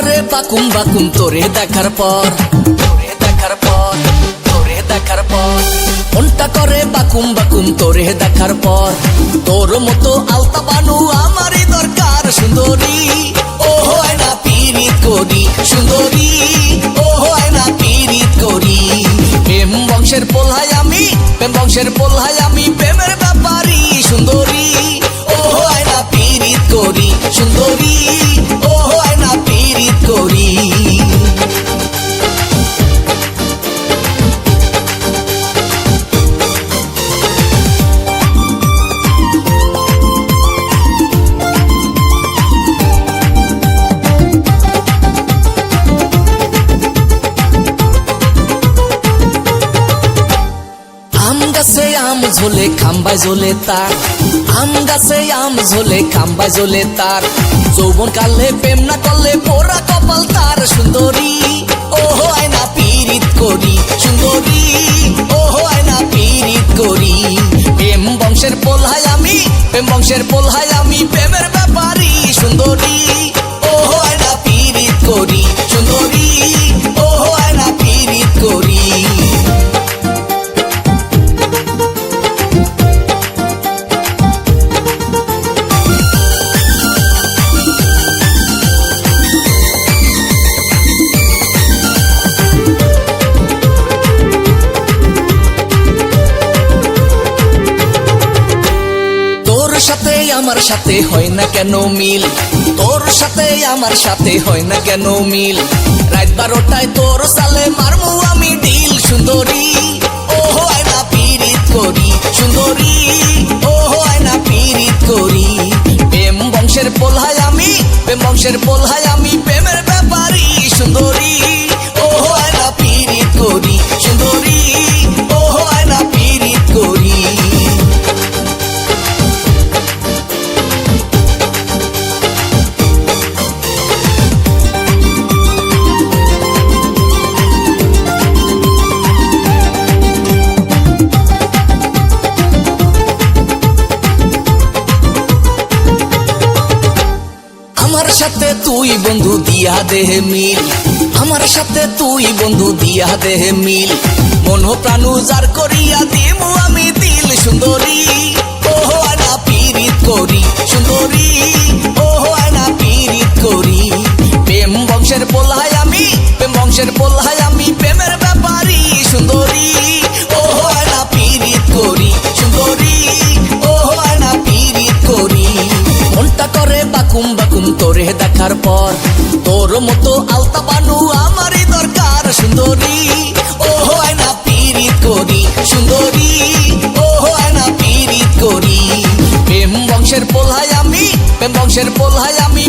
বাকুম বাকুম, তোরে দেখার পর। তোরে দেখার পর, তোরে দেখার পর। মনটা করে বাকুম বাকুম, তোরে দেখার পর। তোর মতো আলতা বানু আমারই দরকার, সুন্দরী। ও হয় না পিরিত করি, সুন্দরী। ও হয় না পিরিত করি। প্রেম বংশের পোলহাই আমি, প্রেম বংশের পোলহাই আমি, প্রেমের ব্যাপারী, সুন্দরী। ও হয় না পিরিত করি, সুন্দরী। আম ঝোলে, খাম্বায় ঝোলে তার। আম গাছে আম ঝোলে, খাম্বায় ঝোলে তার। যৌবন কালে প্রেম না করলে পোড়া কপাল তার। সুন্দরী, ওহো, আয়না পীড়িত করি। সুন্দরী, ওহো, আয়না পীড়িত করি। প্রেম বংশের পোলহায় আমি, প্রেম বংশের পোলহাই আমার সাথে হয় না কেন মিল? তোর সাথে আমার সাথে হয় না কেন মিল? রাত বারোটায় তোর সালে মারমু আমি ডিল সুন্দরী ও হয় না পীড়িত করি। সুন্দরী ও হয় না পীড়িত করি। প্রেম বংশের পোলহায় আমি, প্রেম বংশের পোলহায় আমি আমার সাথে তুই বন্ধু দিয়া দেহে মিল। আমার সাথে তুই বন্ধু দিয়া দেহে মিল। মন প্রাণ উজার করিয়া দিমু আমি দিল সুন্দরী। ও আনা পীড়িত করি সুন্দরী। ও আনা পীড়িত করি। প্রেম বংশের পোলহাই আমি, প্রেম বংশের পোলহাই আমি, প্রেমের ব্যাপারী সুন্দরী। দেখার পর তোর মতো আলতা বানু আমারই দরকার, সুন্দরী। ও হয় না পীড়িত করি, সুন্দরী। ও হয় না পীড়িত করি। প্রেম বংশের পোলহায় আমি, প্রেম বংশের পোলহায় আমি